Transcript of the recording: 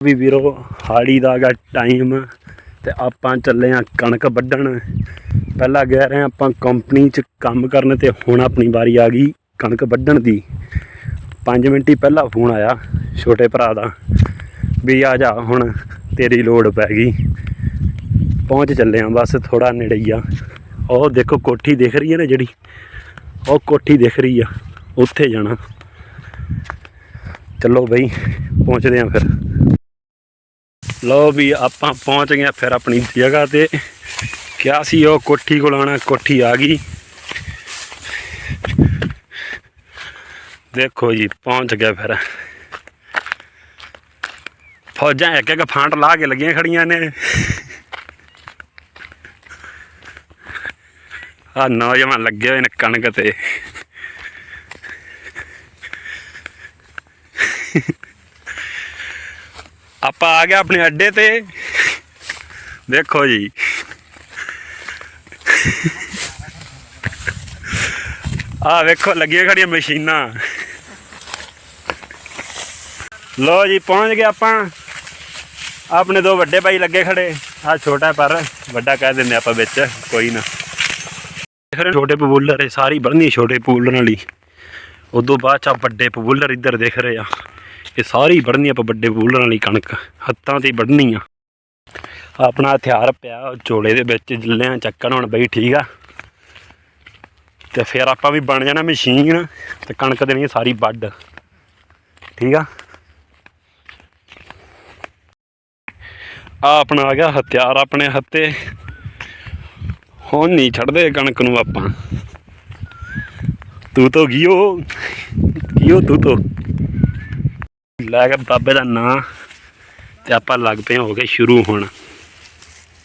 ਵੀ ਵੀਰੋ, ਹਾੜੀ ਦਾ ਗਾ ਟਾਈਮ ਤੇ ਆਪਾਂ ਚੱਲੇ ਆ ਕਣਕ ਵੱਢਣ। ਪਹਿਲਾਂ ਗਏ ਰਹੇ ਆਪਾਂ ਕੰਪਨੀ 'ਚ ਕੰਮ ਕਰਨ ਤੇ ਹੁਣ ਆਪਣੀ ਵਾਰੀ ਆ ਗਈ ਕਣਕ ਵੱਢਣ ਦੀ। 5 ਮਿੰਟ ਹੀ ਪਹਿਲਾਂ ਫੋਨ ਆਇਆ ਛੋਟੇ ਭਰਾ ਦਾ ਵੀ ਆ ਜਾ, ਹੁਣ ਤੇਰੀ ਲੋੜ ਪੈ ਗਈ। ਪਹੁੰਚ ਚੱਲੇ ਆ ਬਸ ਥੋੜਾ ਨੇੜੇ ਹੀ ਆ ਉਹ ਦੇਖੋ ਕੋਠੀ ਦਿਖ ਰਹੀ ਹੈ ਨਾ ਜਿਹੜੀ? ਉਹ ਕੋਠੀ ਦਿਖ ਰਹੀ ਆ, ਉੱਥੇ ਜਾਣਾ। ਚੱਲੋ ਬਈ, ਪਹੁੰਚਦੇ ਆ ਫਿਰ। ਲਓ ਵੀ ਆਪਾਂ ਪਹੁੰਚ ਗਏ ਫਿਰ ਆਪਣੀ ਜਗ੍ਹਾ ਤੇ। ਕਿਆ ਸੀ ਉਹ ਕੋਠੀ ਕੋਲ ਆਣਾ ਕੋਠੀ ਆ ਗਈ। ਦੇਖੋ ਜੀ, ਪਹੁੰਚ ਗਿਆ ਫਿਰ। ਫੌਜਾਂ ਇੱਕ ਇੱਕ ਫਾਂਟ ਲਾ ਕੇ ਲੱਗੀਆਂ ਖੜੀਆਂ ਨੇ। ਆ ਨੌਜਵਾਨ ਲੱਗੇ ਹੋਏ ਨੇ ਕਣਕ ਤੇ। ਪਾ ਗਿਆ ਆਪਣੇ ਅੱਡੇ ਤੇ। ਦੇਖੋ ਜੀ। ਆ ਵੇਖੋ, ਲੱਗੀਆਂ ਖੜੀਆਂ ਮਸ਼ੀਨਾਂ। ਲੋ ਜੀ, ਪਹੁੰਚ ਗਏ ਆਪਾਂ। ਆਪਣੇ ਦੋ ਵੱਡੇ ਭਾਈ ਲੱਗੇ ਖੜੇ। ਆ ਛੋਟਾ ਪਰ ਵੱਡਾ ਕਹਿ ਦਿੰਦੇ ਆਪਾਂ ਵਿੱਚ, ਕੋਈ ਨਾ। ਫਿਰ ਛੋਟੇ ਪਬੂਲਰ ਇਹ ਸਾਰੀ ਬਣਨੀ ਛੋਟੇ ਪਬੂਲਰ ਵਾਲੀ। ਉਦੋਂ ਬਾਅਦ ਚ ਵੱਡੇ ਪਬੂਲਰ ਇੱਧਰ ਦਿਖ ਰਹੇ ਆ। ਇਹ ਸਾਰੀ ਵੱਢਣੀ ਆਪਾਂ ਵੱਡੇ ਪਪੂਲਰਾਂ ਵਾਲੀ ਕਣਕ, ਹੱਥਾਂ ਤੇ ਹੀ ਵੱਢਣੀ ਆ। ਆਪਣਾ ਹਥਿਆਰ ਪਿਆ ਉਹ ਝੋਲੇ ਦੇ ਵਿੱਚ ਜਿੱਲਿਆਂ ਚੱਕਣ ਹੁਣ ਬਈ ਠੀਕ ਆ। ਤੇ ਫਿਰ ਆਪਾਂ ਵੀ ਬਣ ਜਾਣਾ ਮਸ਼ੀਨ, ਤੇ ਕਣਕ ਦੇਣੀ ਸਾਰੀ ਵੱਢ। ਠੀਕ ਆ? ਆ ਆਪਣਾ ਆ ਗਿਆ ਹਥਿਆਰ ਆਪਣੇ ਹੱਥੇ। ਹੁਣ ਨਹੀਂ ਛੱਡਦੇ ਕਣਕ ਨੂੰ ਆਪਾਂ। ਤੂੰ ਤੋ ਗਿਓ ਗਿਓ ਤੂੰ ਤੋ। ਲੈ ਕੇ ਬਾਬੇ ਦਾ ਨਾਂ ਤੇ ਆਪਾਂ ਲੱਗ ਪਏ ਹੋ ਗਏ ਸ਼ੁਰੂ ਹੁਣ।